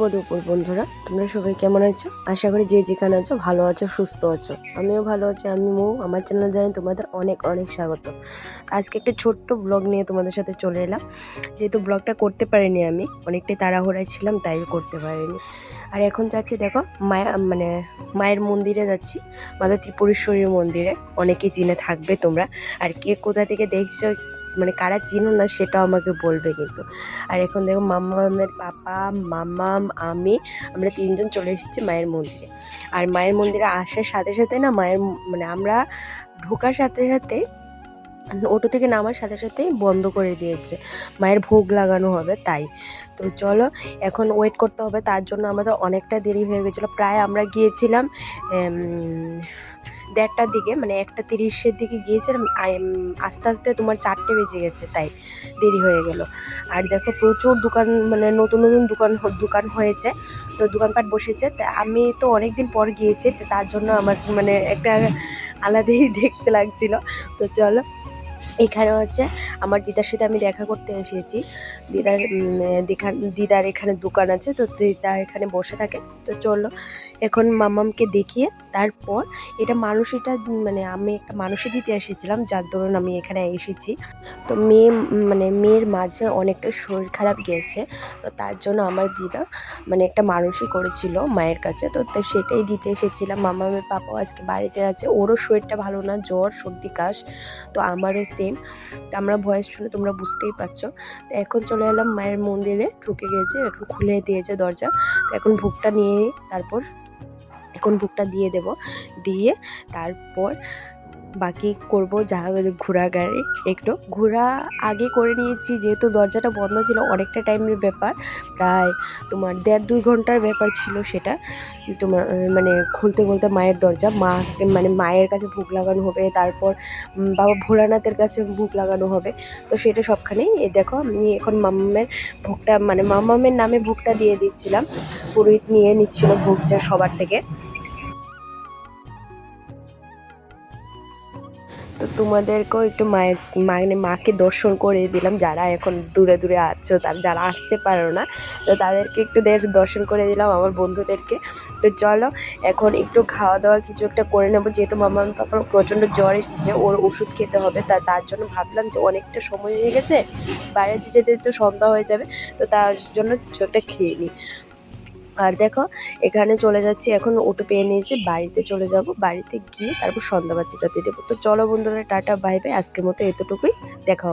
শুভ দুপুর, বন্ধুরা। তোমরা সবাই কেমন আছো? আশা করি যে যেখানে আছো, ভালো আছো, সুস্থ আছো। আমিও ভালো আছি, আমি মৌ। আমার চ্যানেল জানি তোমাদের অনেক অনেক স্বাগত। আজকে একটা ছোট্ট ব্লগ নিয়ে তোমাদের সাথে চলে এলাম। যেহেতু ব্লগটা করতে পারিনি আমি, অনেকটাই তাড়াহুড়ায় ছিলাম, তাই করতে পারিনি। আর এখন যাচ্ছি, দেখো, মায়া মানে মায়ের মন্দিরে যাচ্ছি, মাতা ত্রিপুরেশ্বরীর মন্দিরে। অনেকেই চিনে থাকবে তোমরা। আর কে কোথা থেকে দেখছ মানে কারা চিনো না সেটাও আমাকে বলবে কিন্তু। আর এখন দেখো মামামের পাপা, মামাম, আমি, আমরা তিনজন চলে এসেছি মায়ের মন্দিরে। আর মায়ের মন্দিরে আসার সাথে সাথে না মায়ের মানে আমরা ঢোকার সাথে সাথে অটো থেকে নামার সাথে সাথেই বন্ধ করে দিয়েছে। মায়ের ভোগ লাগানো হবে তাই। তো চলো, এখন ওয়েট করতে হবে। তার জন্য আমাদের অনেকটা দেরি হয়ে গেছিল। প্রায় আমরা গিয়েছিলাম দেড়টার দিকে মানে একটা তিরিশের দিকে গিয়েছিলাম। আস্তে আস্তে তোমার চারটে বেজে গেছে, তাই দেরি হয়ে গেল। আর দেখো প্রচুর দোকান মানে নতুন নতুন দোকান দোকান হয়েছে। তো দোকানপাট বসেছে। তা আমি তো অনেক দিন পর গিয়েছি তার জন্য আমার মানে একটা আলাদাই দেখতে লাগছিল। তো চলো এখানে হচ্ছে আমার দিদার সাথে আমি দেখা করতে এসেছি। দিদার দিদার এখানে দোকান আছে, তো দিদা এখানে বসে থাকে। তো চলো, এখন মামামকে দেখিয়ে তারপর এটা মানুষটা মানে আমি একটা মানুষই দিতে এসেছিলাম, যার দরুন আমি এখানে এসেছি। তো মেয়ে মানে মেয়ের মাঝে অনেকটা শরীর খারাপ গিয়েছে তো তার জন্য আমার দিদা মানে একটা মানুষই করেছিল মায়ের কাছে। তো সেটাই দিতে এসেছিলাম। মামামের পাপাও আজকে বাড়িতে আছে। ওরও শরীরটা ভালো না, জ্বর, সর্দি, কাশ। তো আমারও সেম তো আমরা ভয়েস শুনে তোমরা বুঝতেই পারছ। তো এখন চলে এলাম মায়ের মন্দিরে। ঢুকে গেছে, এখন খুলে দিয়েছে দরজা। তো এখন ভোগটা নিয়ে তারপর এখন ভোগটা দিয়ে দেব। দিয়ে তারপর বাকি করব, যা ঘোরা গাড়ি, একটু। ঘোরা আগে করে নিয়েছি, যেহেতু দরজাটা বন্ধ ছিল, অনেকটা টাইমের ব্যাপার। প্রায় তোমার দেড় দুই ঘণ্টার ব্যাপার ছিল সেটা। তোমার মানে খুলতে খুলতে মায়ের দরজা মা মানে মায়ের কাছে ভোগ লাগানো হবে, তারপর বাবা ভোলানাথের কাছে ভোগ লাগানো হবে। তো সেটা সবখানেই দেখো, আমি এখন মামামের ভোগটা মানে মামামের নামে ভোগটা দিয়ে দিচ্ছিলাম। পুরোহিত নিয়ে নিচ্ছিল ভোগটা সবার থেকে। তোমাদেরকেও একটু মায়ের মানে মাকে দর্শন করে দিলাম, যারা এখন দূরে দূরে আছো, তার যারা আসতে পারো না, তো তাদেরকে একটু দের দর্শন করে দিলাম, আমার বন্ধুদেরকে। তো চলো, এখন একটু খাওয়া দাওয়া কিছু একটা করে নেব, যেহেতু মামা পাপার প্রচণ্ড জ্বর এসেছে ওর ওষুধ খেতে হবে, তা তার জন্য ভাবলাম যে অনেকটা সময় হয়ে গেছে, বাইরে যেতে তো সন্ধ্যা হয়ে যাবে, তো তার জন্য কিছু একটা খেয়ে নিই। আর দেখো, এখানে চলে যাচ্ছি, এখন ওটো পেয়ে নিয়েছি, বাড়িতে চলে যাব, বাড়িতে গিয়ে তারপর সন্ধ্যাবাতিটা দিয়ে দেবো তো চলো বন্ধুরা, টাটা, বাই বাই, আজকের মতো এতটুকুই, দেখা।